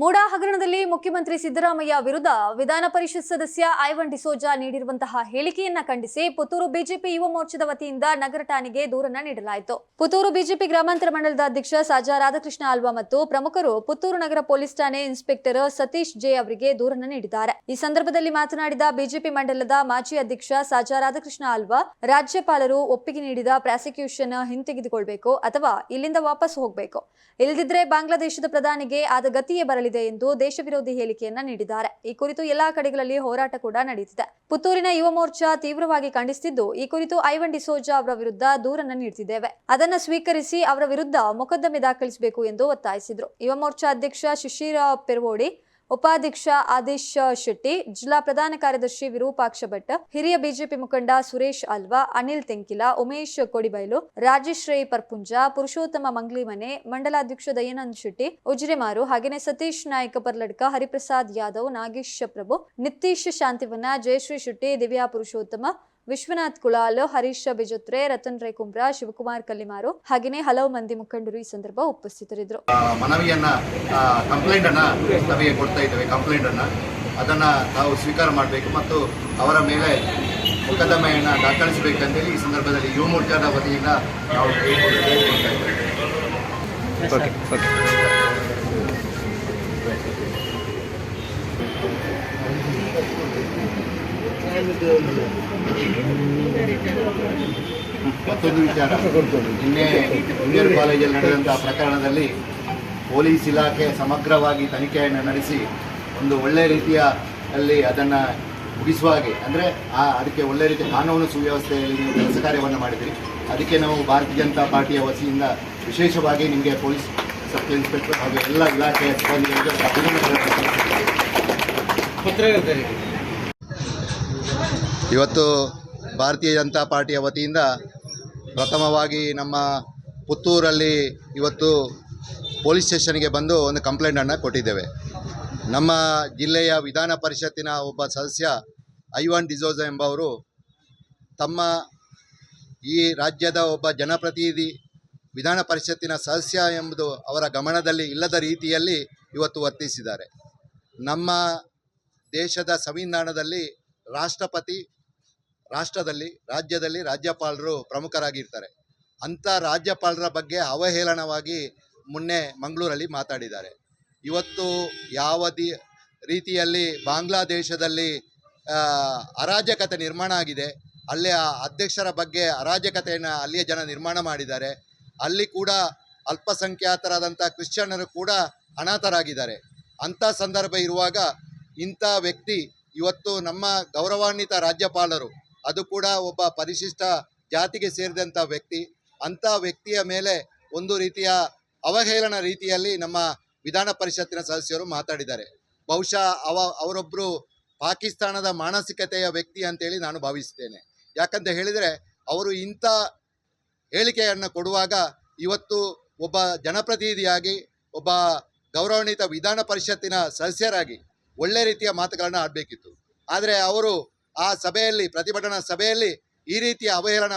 ಮೂಡಾ ಹಗರಣದಲ್ಲಿ ಮುಖ್ಯಮಂತ್ರಿ ಸಿದ್ದರಾಮಯ್ಯ ವಿರುದ್ಧ ವಿಧಾನ ಪರಿಷತ್ ಸದಸ್ಯ ಐವನ್ ಡಿಸೋಜಾ ನೀಡಿರುವಂತಹ ಹೇಳಿಕೆಯನ್ನ ಖಂಡಿಸಿ ಪುತ್ತೂರು ಬಿಜೆಪಿ ಯುವ ಮೋರ್ಚಾದ ವತಿಯಿಂದ ನಗರ ಠಾಣೆಗೆ ದೂರನ್ನ ನೀಡಲಾಯಿತು. ಪುತ್ತೂರು ಬಿಜೆಪಿ ಗ್ರಾಮಾಂತರ ಮಂಡಲದ ಅಧ್ಯಕ್ಷ ಸಾಜಾ ರಾಧಾಕೃಷ್ಣ ಆಲ್ವಾ ಮತ್ತು ಪ್ರಮುಖರು ಪುತ್ತೂರು ನಗರ ಪೊಲೀಸ್ ಠಾಣೆ ಇನ್ಸ್ಪೆಕ್ಟರ್ ಸತೀಶ್ ಜೆ ಅವರಿಗೆ ದೂರನ್ನ ನೀಡಿದ್ದಾರೆ. ಈ ಸಂದರ್ಭದಲ್ಲಿ ಮಾತನಾಡಿದ ಬಿಜೆಪಿ ಮಂಡಲದ ಮಾಜಿ ಅಧ್ಯಕ್ಷ ಸಾಜಾ ರಾಧಾಕೃಷ್ಣ ಆಲ್ವಾ ರಾಜ್ಯಪಾಲರು ಒಪ್ಪಿಗೆ ನೀಡಿದ ಪ್ರಾಸಿಕ್ಯೂಷನ್ ಹಿಂತೆಗೆದುಕೊಳ್ಬೇಕು ಅಥವಾ ಇಲ್ಲಿಂದ ವಾಪಸ್ ಹೋಗಬೇಕು. ಇಲ್ಲದಿದ್ರೆ ಬಾಂಗ್ಲಾದೇಶದ ಪ್ರಧಾನಿಗೆ ಆದ ಗತಿಯೇ ಬರಲಿದೆ ಎಂದು ದೇಶ ವಿರೋಧಿ ಹೇಳಿಕೆಯನ್ನ ನೀಡಿದ್ದಾರೆ. ಈ ಕುರಿತು ಎಲ್ಲಾ ಕಡೆಗಳಲ್ಲಿ ಹೋರಾಟ ಕೂಡ ನಡೆಯುತ್ತಿದೆ ಪುತ್ತೂರಿನ ಯುವ ಮೋರ್ಚಾ ತೀವ್ರವಾಗಿ ಖಂಡಿಸುತ್ತಿದ್ದು ಈ ಕುರಿತು ಐವನ್ ಡಿಸೋಜಾ ಅವರ ವಿರುದ್ಧ ದೂರನ್ನ ನೀಡುತ್ತಿದ್ದೇವೆ ಅದನ್ನ ಸ್ವೀಕರಿಸಿ ಅವರ ವಿರುದ್ಧ ಮೊಕದ್ದಮೆ ದಾಖಲಿಸಬೇಕು ಎಂದು ಒತ್ತಾಯಿಸಿದ್ರು. ಯುವ ಮೋರ್ಚಾ ಅಧ್ಯಕ್ಷ ಶಿಶಿರ ಪೆರ್ವೋಡಿ ಉಪಾಧ್ಯಕ್ಷ ಆದೇಶ್ ಶೆಟ್ಟಿ, ಜಿಲ್ಲಾ ಪ್ರಧಾನ ಕಾರ್ಯದರ್ಶಿ ವಿರೂಪಾಕ್ಷ ಭಟ್, ಹಿರಿಯ ಬಿಜೆಪಿ ಮುಖಂಡ ಸುರೇಶ್ ಅಲ್ವಾ, ಅನಿಲ್ ತೆಂಕಿಲ, ಉಮೇಶ್ ಕೊಡಿಬೈಲು, ರಾಜೇಶ್ ರೈ ಪರ್ಪುಂಜ, ಪುರುಷೋತ್ತಮ ಮಂಗ್ಲಿಮನೆ, ಮಂಡಲಾಧ್ಯಕ್ಷ ದಯಾನಂದ್ ಶೆಟ್ಟಿ, ಉಜಿರೆಮಾರು, ಹಾಗೆಯೇ ಸತೀಶ್ ನಾಯ್ಕ ಪರ್ಲಡ್ಕ, ಹರಿಪ್ರಸಾದ್ ಯಾದವ್, ನಾಗೇಶ್ ಪ್ರಭು, ನಿತೀಶ್ ಶಾಂತಿವನ, ಜಯಶ್ರೀ ಶೆಟ್ಟಿ, ದಿವ್ಯಾ ಪುರುಷೋತ್ತಮ ವಿಶ್ವನಾಥ್ ಕುಲಾಲ್ ಹರೀಶ್ ಬಿಜತ್ರೆ ರತನ್ ರೈ ಕುಂಬ್ರಾ ಶಿವಕುಮಾರ್ ಕಲ್ಲಿಮಾರು ಹಾಗೆಯೇ ಹಲವು ಮಂದಿ ಮುಖಂಡರು ಈ ಸಂದರ್ಭ ಉಪಸ್ಥಿತರಿದ್ದರು. ಆ, ಮನವಿಯನ್ನ ಕಂಪ್ಲೇಂಟ್ ಅನ್ನ ನಮಗೆ ಕೊಡ್ತಾ ಇದ್ದೇವೆ. ಕಂಪ್ಲೇಂಟ್ ಅನ್ನ ಅದನ್ನ ನಾವು ಸ್ವೀಕಾರ ಮಾಡಬೇಕು ಮತ್ತು ಅವರ ಮೇಲೆ ಮೊಕದ್ದಮೆಯನ್ನ ದಾಖಲಿಸಬೇಕಂತೇಳಿ ಈ ಸಂದರ್ಭದಲ್ಲಿ ಯುವ ಮೋರ್ಚಾದ ವತಿಯಿಂದ ನಾವು ಕೇಳ್ಕೊಂಡು- ಮತ್ತೊಂದು ವಿಚಾರ. ನಿನ್ನೆ ಜೂನಿಯರ್ ಕಾಲೇಜಲ್ಲಿ ನಡೆದಂತಹ ಪ್ರಕರಣದಲ್ಲಿ ಪೊಲೀಸ್ ಇಲಾಖೆ ಸಮಗ್ರವಾಗಿ ತನಿಖೆಯನ್ನು ನಡೆಸಿ ಒಂದು ಒಳ್ಳೆ ರೀತಿಯ ಅಲ್ಲಿ ಅದನ್ನು ಮುಗಿಸುವ ಹಾಗೆ. ಅಂದರೆ ಆ ಅದಕ್ಕೆ ಒಳ್ಳೆ ರೀತಿಯ ಕಾನೂನು ಸುವ್ಯವಸ್ಥೆಯಲ್ಲಿ ನೀವು ಕೆಲಸ ಕಾರ್ಯವನ್ನು ಮಾಡಿದಿರಿ ಅದಕ್ಕೆ ನಾವು ಭಾರತೀಯ ಜನತಾ ಪಾರ್ಟಿಯ ವತಿಯಿಂದ ವಿಶೇಷವಾಗಿ ನಿಮಗೆ ಪೊಲೀಸ್ ಸಬ್ ಇನ್ಸ್ಪೆಕ್ಟರ್ ಹಾಗೂ ಎಲ್ಲ ಇಲಾಖೆಯ ಸಿಬ್ಬಂದಿಗಳಿಗೆ ಅಭಿನಂದನೆ. ಇವತ್ತು ಭಾರತೀಯ ಜನತಾ ಪಾರ್ಟಿಯ ವತಿಯಿಂದ ಪ್ರಥಮವಾಗಿ ನಮ್ಮ ಪುತ್ತೂರಲ್ಲಿ ಇವತ್ತು ಪೊಲೀಸ್ ಸ್ಟೇಷನ್ಗೆ ಬಂದು ಒಂದು ಕಂಪ್ಲೇಂಟನ್ನು ಕೊಟ್ಟಿದ್ದೇವೆ. ನಮ್ಮ ಜಿಲ್ಲೆಯ ವಿಧಾನ ಪರಿಷತ್ತಿನ ಒಬ್ಬ ಸದಸ್ಯ ಐವಾನ್ ಡಿಸೋಜ ಎಂಬವರು ತಮ್ಮ ಈ ರಾಜ್ಯದ ಒಬ್ಬ ಜನಪ್ರತಿನಿಧಿ, ವಿಧಾನ ಪರಿಷತ್ತಿನ ಸದಸ್ಯ ಎಂಬುದು ಅವರ ಗಮನದಲ್ಲಿ ಇಲ್ಲದ ರೀತಿಯಲ್ಲಿ ಇವತ್ತು ವರ್ತಿಸಿದ್ದಾರೆ. ನಮ್ಮ ದೇಶದ ಸಂವಿಧಾನದಲ್ಲಿ ರಾಷ್ಟ್ರಪತಿ ರಾಷ್ಟ್ರದಲ್ಲಿ, ರಾಜ್ಯದಲ್ಲಿ ರಾಜ್ಯಪಾಲರು ಪ್ರಮುಖರಾಗಿರ್ತಾರೆ. ಅಂಥ ರಾಜ್ಯಪಾಲರ ಬಗ್ಗೆ ಅವಹೇಳನವಾಗಿ ಮೊನ್ನೆ ಮಂಗಳೂರಲ್ಲಿ ಮಾತಾಡಿದ್ದಾರೆ. ಇವತ್ತು ಯಾವ ರೀತಿಯಲ್ಲಿ ಬಾಂಗ್ಲಾದೇಶದಲ್ಲಿ ಅರಾಜಕತೆ ನಿರ್ಮಾಣ ಆಗಿದೆ ಅಲ್ಲಿಯ ಅಧ್ಯಕ್ಷರ ಬಗ್ಗೆ ಅರಾಜಕತೆಯನ್ನು ಅಲ್ಲಿಯ ಜನ ನಿರ್ಮಾಣ ಮಾಡಿದ್ದಾರೆ. ಅಲ್ಲಿ ಕೂಡ ಅಲ್ಪಸಂಖ್ಯಾತರಾದಂಥ ಕ್ರಿಶ್ಚಿಯನ್ನರು ಕೂಡ ಅನಾಥರಾಗಿದ್ದಾರೆ. ಅಂಥ ಸಂದರ್ಭ ಇರುವಾಗ ಇಂಥ ವ್ಯಕ್ತಿ ಇವತ್ತು ನಮ್ಮ ಗೌರವಾನ್ವಿತ ರಾಜ್ಯಪಾಲರು ಅದು ಕೂಡ ಒಬ್ಬ ಪರಿಶಿಷ್ಟ ಜಾತಿಗೆ ಸೇರಿದಂಥ ವ್ಯಕ್ತಿ. ಅಂಥ ವ್ಯಕ್ತಿಯ ಮೇಲೆ ಒಂದು ರೀತಿಯ ಅವಹೇಳನ ರೀತಿಯಲ್ಲಿ ನಮ್ಮ ವಿಧಾನ ಪರಿಷತ್ತಿನ ಸದಸ್ಯರು ಮಾತಾಡಿದ್ದಾರೆ. ಬಹುಶಃ ಅವ ಅವರೊಬ್ಬರು ಪಾಕಿಸ್ತಾನದ ಮಾನಸಿಕತೆಯ ವ್ಯಕ್ತಿ ಅಂತೇಳಿ ನಾನು ಭಾವಿಸ್ತೇನೆ. ಯಾಕಂತ ಹೇಳಿದರೆ ಅವರು ಇಂಥ ಹೇಳಿಕೆಯನ್ನು ಕೊಡುವಾಗ ಇವತ್ತು ಒಬ್ಬ ಜನಪ್ರತಿನಿಧಿಯಾಗಿ, ಒಬ್ಬ ಗೌರವಾನ್ವಿತ ವಿಧಾನ ಪರಿಷತ್ತಿನ ಸದಸ್ಯರಾಗಿ ಒಳ್ಳೆ ರೀತಿಯ ಮಾತುಗಳನ್ನು ಆಡಬೇಕಿತ್ತು. ಆದರೆ ಅವರು ಆ ಸಭೆಯಲ್ಲಿ, ಪ್ರತಿಭಟನಾ ಸಭೆಯಲ್ಲಿ ಈ ರೀತಿಯ ಅವಹೇಳನ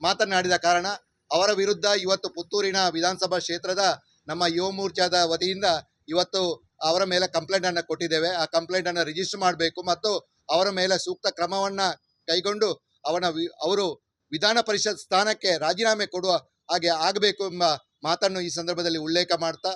ಮಾತನಾಡಿದ ಕಾರಣ ಅವರ ವಿರುದ್ಧ ಇವತ್ತು ಪುತ್ತೂರಿನ ವಿಧಾನಸಭಾ ಕ್ಷೇತ್ರದ ನಮ್ಮ ಯುವ ಮೋರ್ಚಾದ ವತಿಯಿಂದ ಇವತ್ತು ಅವರ ಮೇಲೆ ಕಂಪ್ಲೇಂಟನ್ನು ಕೊಟ್ಟಿದ್ದೇವೆ. ಆ ಕಂಪ್ಲೇಂಟನ್ನು ರಿಜಿಸ್ಟರ್ ಮಾಡಬೇಕು ಮತ್ತು ಅವರ ಮೇಲೆ ಸೂಕ್ತ ಕ್ರಮವನ್ನು ಕೈಗೊಂಡು ಅವನ ಅವರು ವಿಧಾನ ಪರಿಷತ್ ಸ್ಥಾನಕ್ಕೆ ರಾಜೀನಾಮೆ ಕೊಡುವ ಹಾಗೆ ಆಗಬೇಕು ಎಂಬ ಮಾತನ್ನು ಈ ಸಂದರ್ಭದಲ್ಲಿ ಉಲ್ಲೇಖ ಮಾಡ್ತಾ